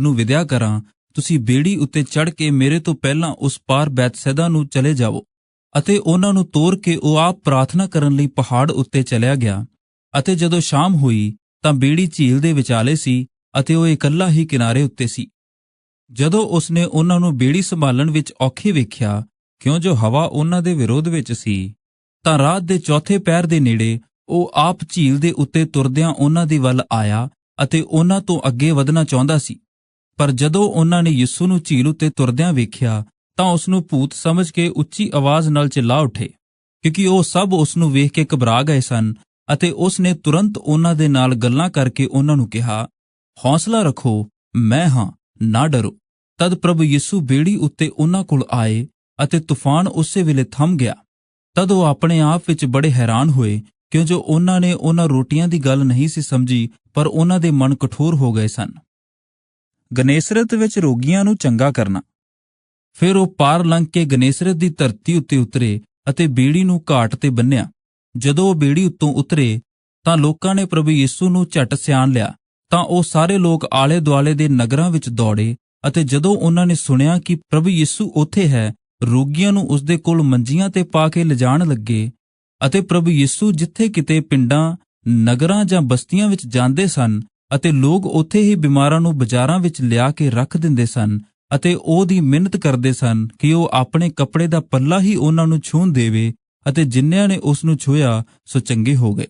ਨੂੰ ਵਿਦਿਆ ਕਰਾਂ, ਤੁਸੀਂ ਬੇੜੀ ਉੱਤੇ ਚੜ ਕੇ ਮੇਰੇ ਤੋਂ ਪਹਿਲਾਂ ਉਸ ਪਾਰ ਬੈਤਸੈਦਾ ਨੂੰ ਚਲੇ ਜਾਵੋ ਅਤੇ ਉਹਨਾਂ ਨੂੰ ਤੋਰ ਕੇ ਉਹ ਆਪ ਪ੍ਰਾਰਥਨਾ ਕਰਨ ਲਈ ਪਹਾੜ ਉੱਤੇ ਚਲਿਆ ਗਿਆ। ਅਤੇ ਜਦੋਂ ਸ਼ਾਮ ਹੋਈ, ਤਾਂ ਬੇੜੀ ਝੀਲ ਦੇ ਵਿਚਾਲੇ ਸੀ ਅਤੇ ਉਹ ਇਕੱਲਾ ਹੀ ਕਿਨਾਰੇ ਉੱਤੇ ਸੀ। ਜਦੋਂ ਉਸਨੇ ਉਹਨਾਂ ਨੂੰ ਬੇੜੀ ਸੰਭਾਲਣ ਵਿੱਚ ਔਖੇ ਵੇਖਿਆ, ਕਿਉਂ ਜੋ ਹਵਾ ਉਹਨਾਂ ਦੇ ਵਿਰੋਧ ਵਿੱਚ ਸੀ, ਤਾਂ ਰਾਤ ਦੇ ਚੌਥੇ ਪੈਰ ਦੇ ਨੇੜੇ ਉਹ ਆਪ ਝੀਲ ਦੇ ਉੱਤੇ ਤੁਰਦਿਆਂ ਉਹਨਾਂ ਦੀ ਵੱਲ ਆਇਆ ਅਤੇ ਉਹਨਾਂ ਤੋਂ ਅੱਗੇ ਵਧਣਾ ਚਾਹੁੰਦਾ ਸੀ। ਪਰ ਜਦੋਂ ਉਹਨਾਂ ਨੇ ਯਿਸੂ ਨੂੰ ਝੀਲ ਉੱਤੇ ਤੁਰਦਿਆਂ ਵੇਖਿਆ, ਤਾਂ ਉਸ ਨੂੰ ਭੂਤ ਸਮਝ ਕੇ ਉੱਚੀ ਆਵਾਜ਼ ਨਾਲ ਚਿল্ਲਾ ਉੱਠੇ, ਕਿਉਂਕਿ ਉਹ ਸਭ ਉਸ ਨੂੰ ਵੇਖ ਕੇ ਘਬਰਾ ਗਏ ਸਨ ਅਤੇ ਉਸ ਨੇ ਤੁਰੰਤ ਉਹਨਾਂ ਦੇ ਨਾਲ ਗੱਲਾਂ ਕਰਕੇ ਉਹਨਾਂ ਨੂੰ ਕਿਹਾ, ਹੌਸਲਾ ਰੱਖੋ, ਮੈਂ ਹਾਂ, ਨਾ ਡਰੋ। ਤਦ ਪ੍ਰਭੂ ਯਿਸੂ ਬੇੜੀ ਉੱਤੇ ਉਹਨਾਂ ਕੋਲ ਆਏ ਅਤੇ ਤੂਫਾਨ ਉਸੇ ਵੇਲੇ ਥੰਮ ਗਿਆ। ਤਦ ਉਹ ਆਪਣੇ ਆਪ ਵਿੱਚ ਬੜੇ ਹੈਰਾਨ ਹੋਏ ਕਿਉਂ ਜੋ ਉਹਨਾਂ ਨੇ ਉਹਨਾਂ ਰੋਟੀਆਂ ਦੀ ਗੱਲ ਨਹੀਂ ਸੀ ਸਮਝੀ, ਪਰ ਉਹਨਾਂ ਦੇ ਮਨ ਕਠੋਰ ਹੋ ਗਏ ਸਨ। ਗਨੇਸਰਤ ਵਿੱਚ ਰੋਗੀਆਂ ਨੂੰ ਚੰਗਾ ਕਰਨਾ। ਫਿਰ ਉਹ ਪਾਰ ਲੰਘ ਕੇ ਗਨੇਸਰਤ ਦੀ ਧਰਤੀ ਉੱਤੇ ਉਤਰੇ ਅਤੇ ਬੇੜੀ ਨੂੰ ਘਾਟ ਤੇ ਬੰਨਿਆ ਜਦੋਂ ਉਹ ਬੇੜੀ ਉੱਤੋਂ ਉਤਰੇ, ਤਾਂ ਲੋਕਾਂ ਨੇ ਪ੍ਰਭੂ ਯਿਸੂ ਨੂੰ ਝਟ ਸਿਆਣ ਲਿਆ। ਤਾਂ ਉਹ ਸਾਰੇ ਲੋਕ ਆਲੇ ਦੁਆਲੇ ਦੇ ਨਗਰਾਂ ਵਿੱਚ ਦੌੜੇ ਅਤੇ ਜਦੋਂ ਉਹਨਾਂ ਨੇ ਸੁਣਿਆ ਕਿ ਪ੍ਰਭੂ ਯਿਸੂ ਉੱਥੇ ਹੈ, ਰੋਗੀਆਂ ਨੂੰ ਉਸਦੇ ਕੋਲ ਮੰਜੀਆਂ ਤੇ ਪਾ ਕੇ ਲਿਜਾਣ ਲੱਗੇ ਅਤੇ ਪ੍ਰਭੂ ਯਿਸੂ ਜਿੱਥੇ ਕਿਤੇ ਪਿੰਡਾਂ, ਨਗਰਾਂ ਜਾਂ ਬਸਤੀਆਂ ਵਿੱਚ ਜਾਂਦੇ ਸਨ ਅਤੇ ਲੋਕ ਉੱਥੇ ਹੀ ਬਿਮਾਰਾਂ ਨੂੰ ਬਾਜ਼ਾਰਾਂ ਵਿੱਚ ਲਿਆ ਕੇ ਰੱਖ ਦਿੰਦੇ ਸਨ ਅਤੇ ਉਹਦੀ ਮਿਹਨਤ ਕਰਦੇ ਸਨ ਕਿ ਉਹ ਆਪਣੇ ਕੱਪੜੇ ਦਾ ਪੱਲਾ ਹੀ ਉਹਨਾਂ ਨੂੰ ਛੂਹਣ ਦੇਵੇ ਅਤੇ ਜਿਨ੍ਹਾਂ ਨੇ ਉਸ ਨੂੰ ਛੂਇਆ ਸੋ ਚੰਗੇ ਹੋ ਗਏ।